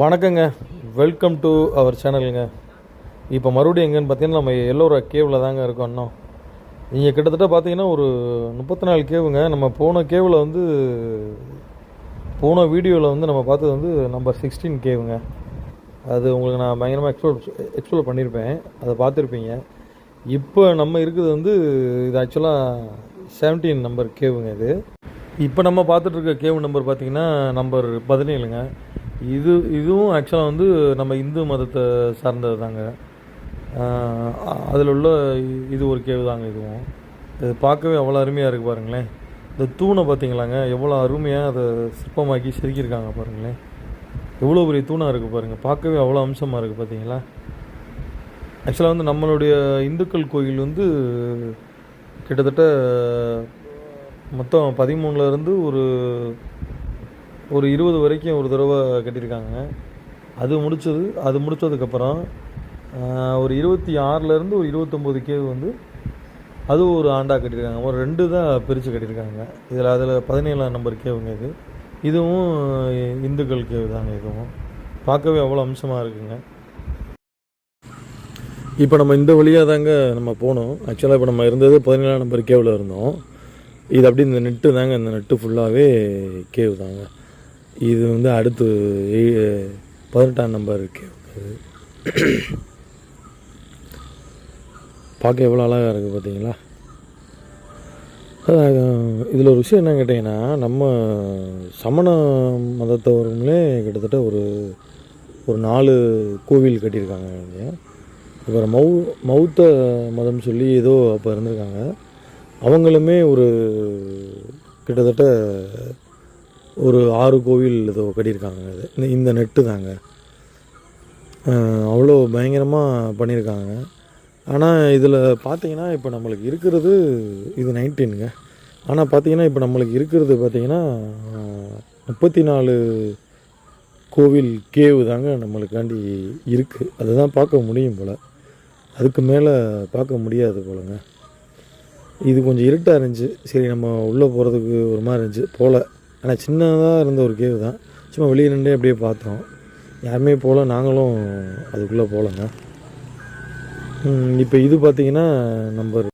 வணக்கங்க. Welcome to our சேனலுங்க இப்போ மறுபடியும் எங்கன்னு பார்த்தீங்கன்னா நம்ம எல்லோரா கேவில் தாங்க இருக்கோம் இன்னும். நீங்கள் கிட்டத்தட்ட பார்த்தீங்கன்னா ஒரு முப்பத்தி நாலு கேவுங்க நம்ம போன கேவில் வந்து போன வீடியோவில் வந்து நம்ம பார்த்தது வந்து நம்பர் சிக்ஸ்டீன் கேவுங்க அது உங்களுக்கு நான் பயங்கரமாக எக்ஸ்ப்ளோர் எக்ஸ்ப்ளோர் பண்ணியிருப்பேன் அதை பார்த்துருப்பீங்க. இப்போ நம்ம இருக்குது வந்து இது ஆக்சுவலாக செவன்டீன் நம்பர் கேவுங்க இது. இப்போ நம்ம பார்த்துட்டு இருக்க நம்பர் பார்த்தீங்கன்னா நம்பர் பதினேழுங்க. இது இதுவும் ஆக்சுவலாக வந்து நம்ம இந்து மதத்தை சார்ந்தது தாங்க அதில் உள்ள இது ஒரு கேவு தாங்க இதுவும். இது பார்க்கவே அவ்வளோ அருமையாக இருக்குது பாருங்களேன். இந்த தூணை பார்த்தீங்களாங்க எவ்வளோ அருமையாக அதை சிற்பமாக்கி செதுக்கியிருக்காங்க பாருங்களேன். எவ்வளோ பெரிய தூணாக இருக்குது பாருங்கள் பார்க்கவே அவ்வளோ அம்சமாக இருக்குது பார்த்தீங்களா ஆக்சுவலாக வந்து நம்மளுடைய இந்துக்கள் கோயில் வந்து கிட்டத்தட்ட மொத்தம் பதிமூணுலேருந்து ஒரு ஒரு இருபது வரைக்கும் ஒரு தடவை கட்டியிருக்காங்க. அது முடிச்சது அது முடித்ததுக்கப்புறம் ஒரு இருபத்தி ஆறுலேருந்து ஒரு இருபத்தொம்போது கேவ் வந்து அது ஒரு ஆண்டாக கட்டியிருக்காங்க. ஒரு ரெண்டு தான் பிரித்து கட்டியிருக்காங்க. இதில் அதில் பதினேழாம் நம்பர் கேவுங்க இது. இதுவும் இந்துக்கள் கேவ் தாங்க இதுவும். பார்க்கவே அவ்வளோ அம்சமாக இருக்குங்க. இப்போ நம்ம இந்த வழியாக தாங்க நம்ம போனோம். ஆக்சுவலாக இப்போ நம்ம இருந்தது பதினேழாம் நம்பர் கேவில் இருந்தோம். இது அப்படி இந்த நெட்டு தாங்க இந்த நெட்டு ஃபுல்லாகவே கேவ் தாங்க. இது வந்து அடுத்து பதினெட்டாம் நம்பர் கேவ் பார்க்க எவ்வளோ அழகாக இருக்குது பார்த்தீங்களா இதில் ஒரு விஷயம் என்ன கேட்டிங்கன்னா நம்ம சமண மதத்தவர்களே கிட்டத்தட்ட ஒரு ஒரு நாலு கோவில் கட்டியிருக்காங்க. இங்கே அப்புறம் மௌ மௌத்த மதம் சொல்லி ஏதோ அப்போ இருந்திருக்காங்க. அவங்களுமே ஒரு கிட்டத்தட்ட ஒரு ஆறு கோவில் ஏதோ கட்டியிருக்காங்க இது இந்த- இந்த நெட்டு தாங்க. அவ்வளோ பயங்கரமாக பண்ணியிருக்காங்க. ஆனால் இதில் பார்த்தீங்கன்னா இப்போ நம்மளுக்கு இருக்கிறது இது நைன்டீனுங்க. ஆனால் பார்த்தீங்கன்னா இப்போ நம்மளுக்கு இருக்கிறது பார்த்தீங்கன்னா முப்பத்தி நாலு கோவில் கேவு தாங்க நம்மளுக்காண்டி இருக்குது அதுதான் பார்க்க முடியும் போல். அதுக்கு மேலே பார்க்க முடியாது போலங்க. இது கொஞ்சம் இருட்டாக இருந்துச்சு. சரி நம்ம உள்ளே போகிறதுக்கு ஒரு மாதிரி இருந்துச்சு. போல். ஆனால் சின்னதாக இருந்த ஒரு கேவு தான். சும்மா வெளியே நின்றே அப்படியே பார்த்தோம். யாருமே போகல நாங்களும் அதுக்குள்ளே போகலங்க இப்போ இது பார்த்தீங்கன்னா நம்பர்